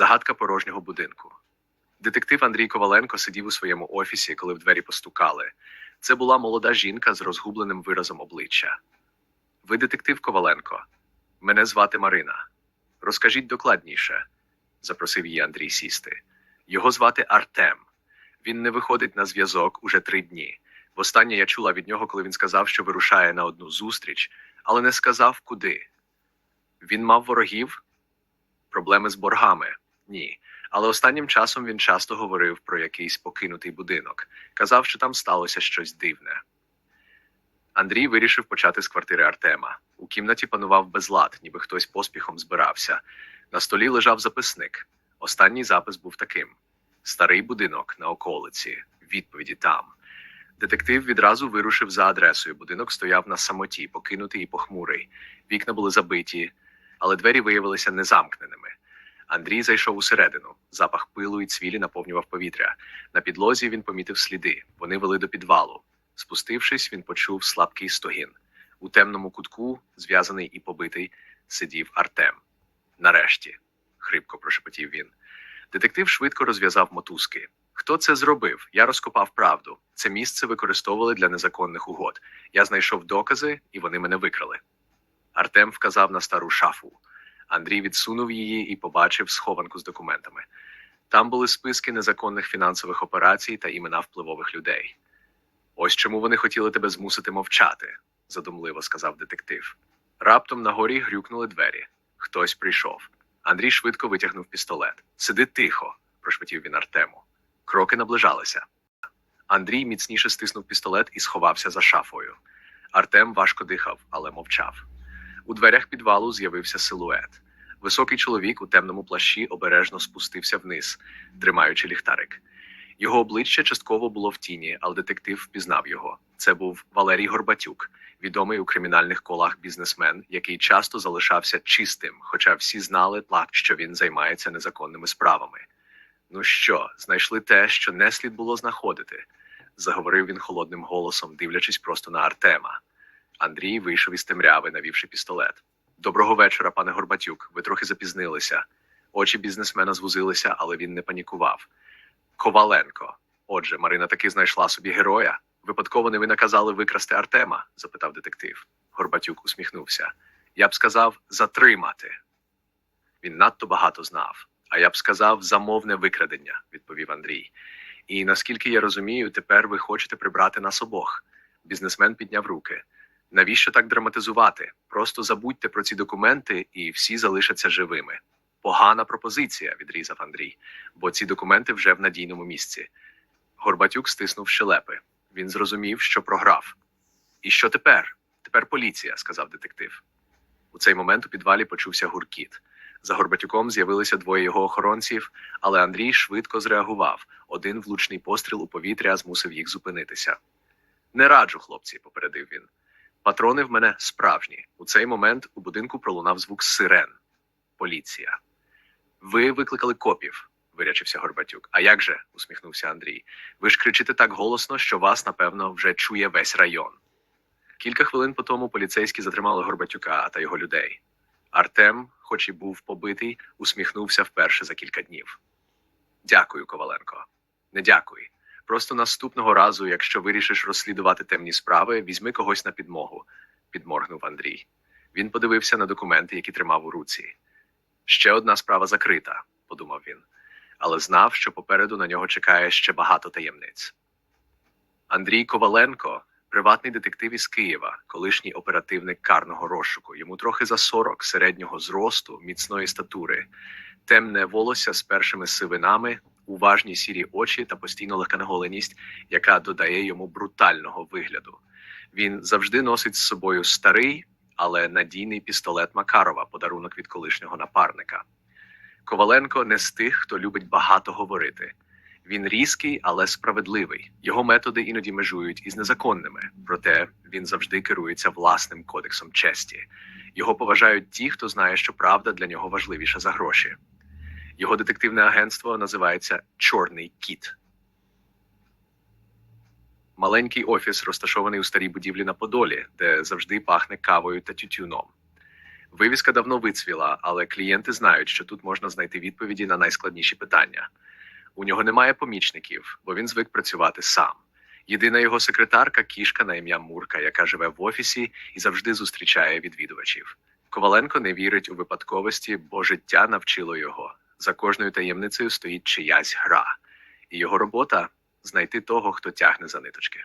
Загадка порожнього будинку. Детектив Андрій Коваленко сидів у своєму офісі, коли в двері постукали. Це була молода жінка з розгубленим виразом обличчя. Ви детектив Коваленко. Мене звати Марина. Розкажіть докладніше, запросив її Андрій сісти. Його звати Артем. Він не виходить на зв'язок уже три дні. Востаннє я чула від нього, коли він сказав, що вирушає на одну зустріч, але не сказав куди. Він мав ворогів, проблеми з боргами. Ні. Але останнім часом він часто говорив про якийсь покинутий будинок, казав, що там сталося щось дивне. Андрій вирішив почати з квартири Артема. У кімнаті панував безлад, ніби хтось поспіхом збирався. На столі лежав записник. Останній запис був таким: старий будинок на околиці, відповіді там. Детектив відразу вирушив за адресою. Будинок стояв на самоті, покинутий і похмурий. Вікна були забиті, але двері виявилися незамкненими. Андрій зайшов усередину. Запах пилу і цвілі наповнював повітря. На підлозі він помітив сліди. Вони вели до підвалу. Спустившись, він почув слабкий стогін. У темному кутку, зв'язаний і побитий, сидів Артем. Нарешті, хрипко прошепотів він. Детектив швидко розв'язав мотузки. Хто це зробив? Я розкопав правду. Це місце використовували для незаконних угод. Я знайшов докази, і вони мене викрали. Артем вказав на стару шафу. Андрій відсунув її і побачив схованку з документами. Там були списки незаконних фінансових операцій та імена впливових людей. Ось чому вони хотіли тебе змусити мовчати, задумливо сказав детектив. Раптом на горі грюкнули двері. Хтось прийшов. Андрій швидко витягнув пістолет. Сиди тихо, прошепотів він Артему. Кроки наближалися. Андрій міцніше стиснув пістолет і сховався за шафою. Артем важко дихав, але мовчав. У дверях підвалу з'явився силует. Високий чоловік у темному плащі обережно спустився вниз, тримаючи ліхтарик. Його обличчя частково було в тіні, але детектив впізнав його. Це був Валерій Горбатюк, відомий у кримінальних колах бізнесмен, який часто залишався чистим, хоча всі знали, що він займається незаконними справами. Ну що, знайшли те, що не слід було знаходити, заговорив він холодним голосом, дивлячись просто на Артема. Андрій вийшов із темряви, навівши пістолет. Доброго вечора, пане Горбатюк. Ви трохи запізнилися. Очі бізнесмена звузилися, але він не панікував. Коваленко. Отже, Марина таки знайшла собі героя. Випадково не ви наказали викрасти Артема? запитав детектив. Горбатюк усміхнувся. Я б сказав затримати. Він надто багато знав. А я б сказав замовне викрадення, відповів Андрій. І наскільки я розумію, тепер ви хочете прибрати нас обох. Бізнесмен підняв руки. Навіщо так драматизувати? Просто забудьте про ці документи, і всі залишаться живими. Погана пропозиція, відрізав Андрій, бо ці документи вже в надійному місці. Горбатюк стиснув щелепи. Він зрозумів, що програв. І що тепер? Тепер поліція, сказав детектив. У цей момент у підвалі почувся гуркіт. За Горбатюком з'явилися двоє його охоронців, але Андрій швидко зреагував. Один влучний постріл у повітря змусив їх зупинитися. Не раджу, хлопці, попередив він. Патрони в мене справжні. У цей момент у будинку пролунав звук сирен. Поліція. Ви викликали копів, вирячився Горбатюк. А як же? усміхнувся Андрій. Ви ж кричите так голосно, що вас, напевно, вже чує весь район. Кілька хвилин по тому поліцейські затримали Горбатюка та його людей. Артем, хоч і був побитий, усміхнувся вперше за кілька днів. Дякую, Коваленко. Не дякуй. Просто наступного разу, якщо вирішиш розслідувати темні справи, візьми когось на підмогу, підморгнув Андрій. Він подивився на документи, які тримав у руці. Ще одна справа закрита, подумав він, але знав, що попереду на нього чекає ще багато таємниць. Андрій Коваленко, приватний детектив із Києва, колишній оперативник карного розшуку. Йому трохи за 40, середнього зросту, міцної статури, темне волосся з першими сивинами, уважні сірі очі та постійно легконаголеність, яка додає йому брутального вигляду. Він завжди носить з собою старий, але надійний пістолет Макарова, подарунок від колишнього напарника. Коваленко не з тих, хто любить багато говорити. Він різкий, але справедливий. Його методи іноді межують із незаконними, проте він завжди керується власним кодексом честі. Його поважають ті, хто знає, що правда для нього важливіша за гроші. Його детективне агентство називається Чорний кіт. Маленький офіс розташований у старій будівлі на Подолі, де завжди пахне кавою та тютюном. Вивіска давно вицвіла, але клієнти знають, що тут можна знайти відповіді на найскладніші питання. У нього немає помічників, бо він звик працювати сам. Єдина його секретарка кішка на ім'я Мурка, яка живе в офісі і завжди зустрічає відвідувачів. Коваленко не вірить у випадковості, бо життя навчило його. За кожною таємницею стоїть чиясь гра, і його робота знайти того, хто тягне за ниточки.